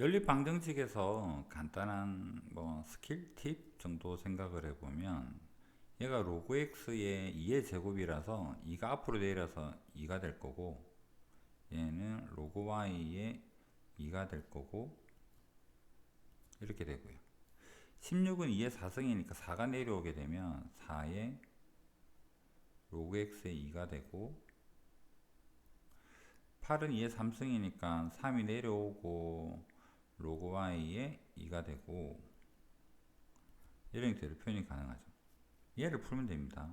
연립 방정 식에서 간단한 뭐 스킬 팁 정도 생각을 해보면 얘가 로그 x의 2의 제곱이라서 2가 앞으로 내려서 2가 될 거고 얘는 로그 y의 2가 될 거고 이렇게 되고요. 16은 2의 4승이니까 4가 내려오게 되면 4의 로그 x의 2가 되고 8은 2의 3승이니까 3이 내려오고 로그 y의 2가 되고 이런 형태로 표현이 가능하죠. 얘를 풀면 됩니다.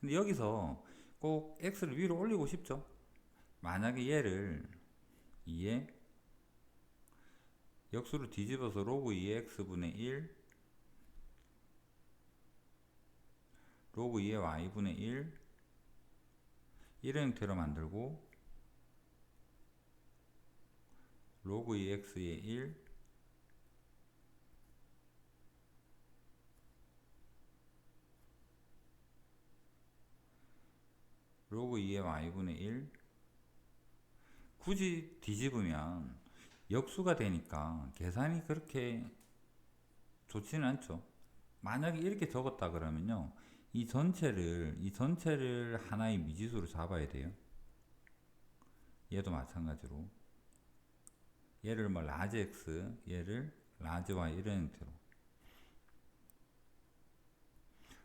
근데 여기서 꼭 x를 위로 올리고 싶죠. 만약에 얘를 2의 역수로 뒤집어서 로그 2의 x분의 1 로그 2의 y분의 1 이런 형태로 만들고 로그 2x의 1 로그 2의 y분의 1 굳이 뒤집으면 역수가 되니까 계산이 그렇게 좋지는 않죠. 만약에 이렇게 적었다 그러면요 이 전체를 이 전체를 하나의 미지수로 잡아야 돼요. 얘도 마찬가지로 얘를 뭐 라지 x 얘를 라지 y 이런 형태로.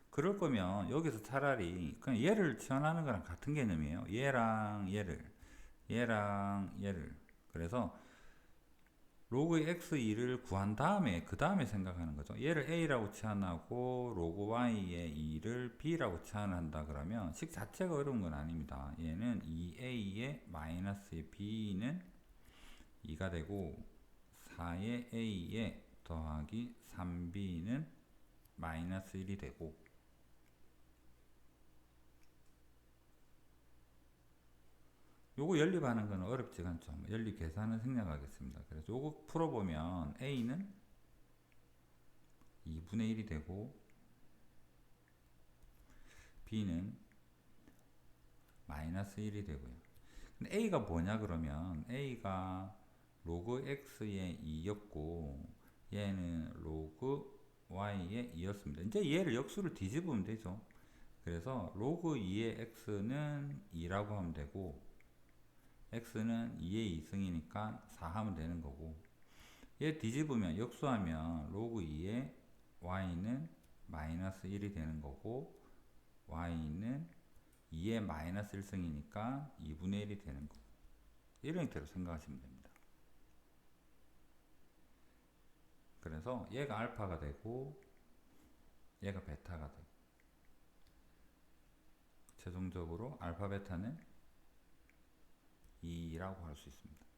그럴 거면 여기서 차라리 그냥 얘를 치환하는 거랑 같은 개념이에요. 얘랑 얘를 얘랑 얘를. 그래서 로그 x2를 구한 다음에 그 다음에 생각하는 거죠. 얘를 a라고 치환하고 로그 y의 2를 b라고 치환한다 그러면 식 자체가 어려운 건 아닙니다. 얘는 2a의 마이너스 b는 2가 되고 4의 a에 더하기 3b는 마이너스 1이 되고 요거 연립하는 건 어렵지가 않죠. 연립 계산은 생략하겠습니다. 그래서 요거 풀어보면 a는 2분의 1이 되고 b는 마이너스 1이 되고요. 근데 a가 뭐냐 그러면 a가 로그 x의 2였고 얘는 로그 y의 2였습니다. 이제 얘를 역수를 뒤집으면 되죠. 그래서 로그 2의 x는 2라고 하면 되고 x는 2의 2승이니까 4 하면 되는 거고 얘 뒤집으면 역수하면 로그 2의 y는 마이너스 1이 되는 거고 y는 2의 마이너스 1승이니까 2분의 1이 되는 거고 이런 형태로 생각하시면 됩니다. 그래서 얘가 알파가 되고 얘가 베타가 되고 최종적으로 알파 베타는 2라고 할 수 있습니다.